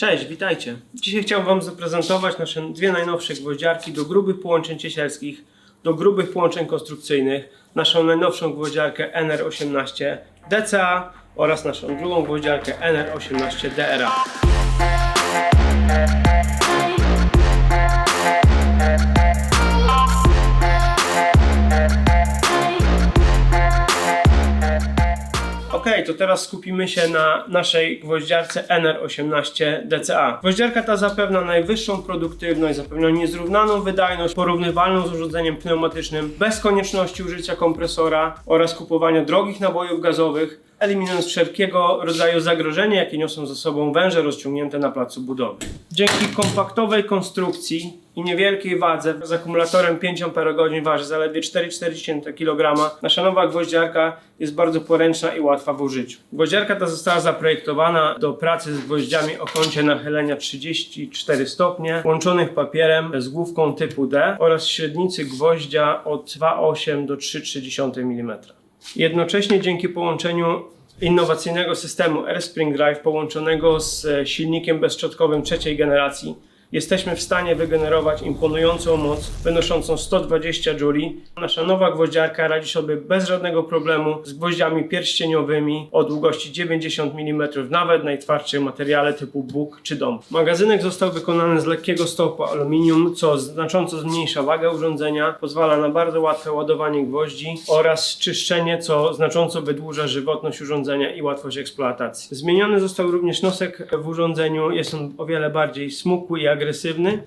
Cześć, witajcie. Dzisiaj chciałbym Wam zaprezentować nasze dwie najnowsze gwoździarki do grubych połączeń ciesielskich, do grubych połączeń konstrukcyjnych, naszą najnowszą gwoździarkę NR18 DCA oraz naszą drugą gwoździarkę NR18 DRA. Ok, to teraz skupimy się na naszej gwoździarce NR18 DCA. Gwoździarka ta zapewnia najwyższą produktywność, zapewnia niezrównaną wydajność porównywalną z urządzeniem pneumatycznym, bez konieczności użycia kompresora oraz kupowania drogich nabojów gazowych, eliminując wszelkiego rodzaju zagrożenie, jakie niosą ze sobą węże rozciągnięte na placu budowy. Dzięki kompaktowej konstrukcji i niewielkiej wadze z akumulatorem 5 Ah waży zaledwie 4,4 kg, nasza nowa gwoździarka jest bardzo poręczna i łatwa w użyciu. Gwoździarka ta została zaprojektowana do pracy z gwoździami o kącie nachylenia 34 stopnie, łączonych papierem z główką typu D oraz średnicy gwoździa od 2,8 do 3,3 mm. Jednocześnie dzięki połączeniu innowacyjnego systemu AirSpring Drive połączonego z silnikiem bezszczotkowym trzeciej generacji jesteśmy w stanie wygenerować imponującą moc wynoszącą 120 juli. Nasza nowa gwoździarka radzi sobie bez żadnego problemu z gwoździami pierścieniowymi o długości 90 mm, nawet najtwardszym materiale typu bóg czy dom. Magazynek został wykonany z lekkiego stopu aluminium, co znacząco zmniejsza wagę urządzenia, pozwala na bardzo łatwe ładowanie gwoździ oraz czyszczenie, co znacząco wydłuża żywotność urządzenia i łatwość eksploatacji. Zmieniony został również nosek w urządzeniu, jest on o wiele bardziej smukły i agresywny,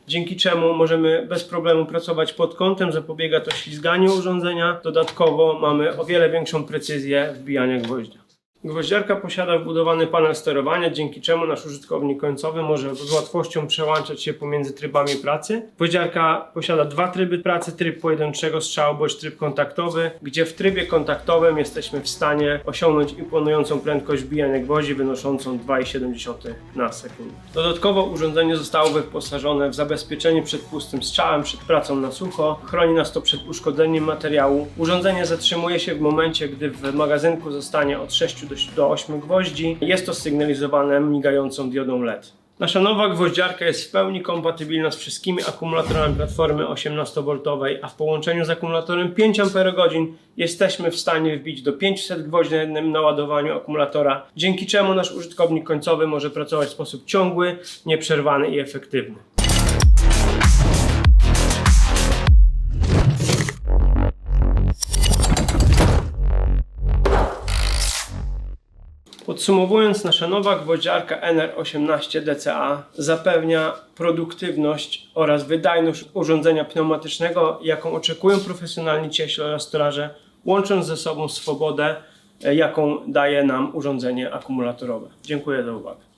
dzięki czemu możemy bez problemu pracować pod kątem, zapobiega to ślizganiu urządzenia. Dodatkowo mamy o wiele większą precyzję wbijania gwoździa. Gwoździarka posiada wbudowany panel sterowania, dzięki czemu nasz użytkownik końcowy może z łatwością przełączać się pomiędzy trybami pracy. Gwoździarka posiada dwa tryby pracy, tryb pojedynczego strzału bądź tryb kontaktowy, gdzie w trybie kontaktowym jesteśmy w stanie osiągnąć imponującą prędkość wbijania gwoździ wynoszącą 2,7 na sekundę. Dodatkowo urządzenie zostało wyposażone w zabezpieczenie przed pustym strzałem, przed pracą na sucho, chroni nas to przed uszkodzeniem materiału. Urządzenie zatrzymuje się w momencie, gdy w magazynku zostanie od 6 do do 8 gwoździ. Jest to sygnalizowane migającą diodą LED. Nasza nowa gwoździarka jest w pełni kompatybilna z wszystkimi akumulatorami platformy 18V, a w połączeniu z akumulatorem 5 Ah jesteśmy w stanie wbić do 500 gwoździ na jednym naładowaniu akumulatora, dzięki czemu nasz użytkownik końcowy może pracować w sposób ciągły, nieprzerwany i efektywny. Podsumowując, nasza nowa gwoździarka NR18 DCA zapewnia produktywność oraz wydajność urządzenia pneumatycznego, jaką oczekują profesjonalni cieśle oraz stolarze, łącząc ze sobą swobodę, e, jaką daje nam urządzenie akumulatorowe. Dziękuję za uwagę.